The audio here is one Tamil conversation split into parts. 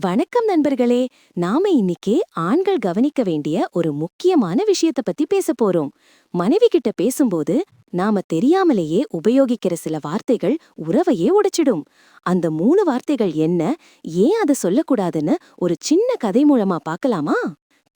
வணக்கம் நண்பர்களே. நாம இன்னைக்கு ஆண்கள் கவனிக்க வேண்டிய ஒரு முக்கியமான விஷயத்த பத்தி பேச போறோம். மனைவி கிட்ட பேசும்போது நாம தெரியாமலேயே உபயோகிக்கிற சில வார்த்தைகள் உறவையே உடைச்சிடும். அந்த மூணு வார்த்தைகள் என்ன? ஏன் அதை சொல்லக்கூடாதுன்னு ஒரு சின்ன கதை மூலமா பார்க்கலாமா?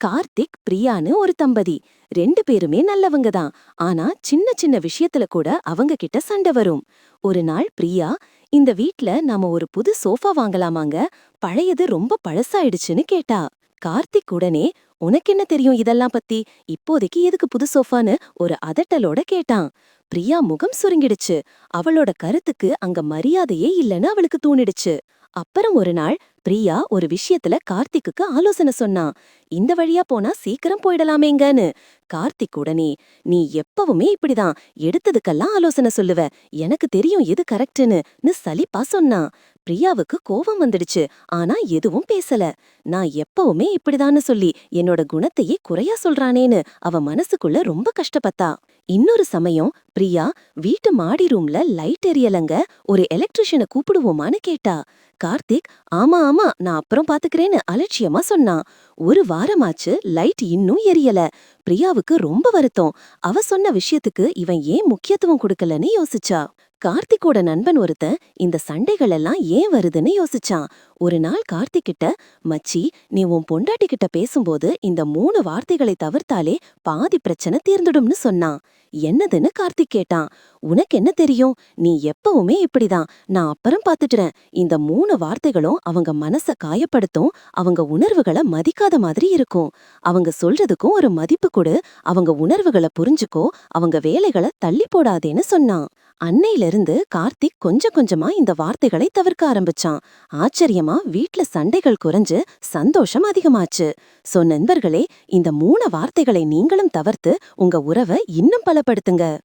கார்த்திக் பிரியான்னு ஒரு தம்பதி. ரெண்டு பேருமே நல்லவங்க தான் ஆனா சின்ன சின்ன விஷயத்துல கூட அவங்க கிட்ட சண்டை வரும். ஒரு நாள் பிரியா இந்த வீட்ல நாம ஒரு புது சோஃபா வாங்கலாமாங்க? பழையது ரொம்ப பழசாயிடுச்சுன்னு கேட்டா. கார்த்திக் உடனே உனக்கென்ன தெரியும் இதெல்லாம் பத்தி? இப்போதைக்கு எதுக்கு புது சோஃபான்னு? ஒரு அதட்டலோட கேட்டான். பிரியா முகம் சுருங்கிடுச்சு. அவளோட கருத்துக்கு அங்க மரியாதையே இல்லைன்னு அவளுக்கு தோணிடுச்சு. அப்புறம் ஒரு நாள் பிரியா ஒரு விஷயத்துல கார்த்திக்குக்கு ஆலோசனை சொன்னான் இந்த வழியா போனா சீக்கிரம் போயிடலாமேங்கன்னு. கார்த்திக் உடனே நீ எப்பவுமே இப்படிதான் எடுத்ததுக்கெல்லாம் ஆலோசனை சொல்லுவ எனக்கு தெரியும் எது கரெக்டுன்னு சலிப்பா சொன்னான் பிரியாவுக்கு கோபம் வந்துடுச்சு. ஆனா எதுவும் பேசல. நான் எப்பவுமே இப்படிதான்னு சொல்லி என்னோட குணத்தையே குறையா சொல்றானேன்னு அவ மனசுக்குள்ள ரொம்ப கஷ்டப்பட்டா. இன்னொரு சமயம் பிரியா வீட்டு மாடி ரூம்ல லைட் எரியலங்க. ஒரு எலக்ட்ரிஷியனை கூப்பிடுவோமான்னு கேட்டா. கார்த்திக் ஆமா ஆமா நான் அப்புறம் பாத்துக்கிறேன்னு அலட்சியமா சொன்னான். ஒரு வாரமாச்சு லைட் இன்னும் எரியல. பிரியாவுக்கு ரொம்ப வருத்தம். அவ சொன்ன விஷயத்துக்கு இவன் ஏன் முக்கியத்துவம் கொடுக்கலன்னு யோசிச்சா. கார்த்திக்கோட நண்பன் ஒருத்தன் இந்த சண்டைகள் எல்லாம் ஏன் வருதுன்னு யோசிச்சான். ஒரு நாள் கார்த்திக் கிட்ட மச்சி நீ உன் பொண்டாட்டி கிட்ட பேசும்போது இந்த மூணு வார்த்தைகளை தவிர்த்தாலே பாதி பிரச்சனை தீர்ந்துடும்னு சொன்னான். என்னதுன்னு கார்த்திக் கேட்டான். உனக்கு என்ன தெரியும்? நீ எப்பவுமே இப்படிதான். நான் அப்புறம் பாத்துட்டுறேன். இந்த மூணு வார்த்தைகளும் அவங்க மனச காயப்படுத்தும் அவங்க உணர்வுகளை மதிக்காத மாதிரி இருக்கும். அவங்க சொல்றதுக்கும் ஒரு மதிப்பு கொடு. அவங்க உணர்வுகளை புரிஞ்சுக்கோ. அவங்க வேலைகளை தள்ளி போடாதேன்னு சொன்னான். அன்னையிலிருந்து கார்த்திக் கொஞ்சம் கொஞ்சமா இந்த வார்த்தைகளை தவிர்க்க ஆரம்பிச்சான். ஆச்சரியமா வீட்ல சண்டைகள் குறைஞ்சு சந்தோஷம் அதிகமாச்சு. சோ நண்பர்களே இந்த மூணு வார்த்தைகளை நீங்களும் தவிர்த்து உங்க உறவை இன்னும் பலப்படுத்துங்க.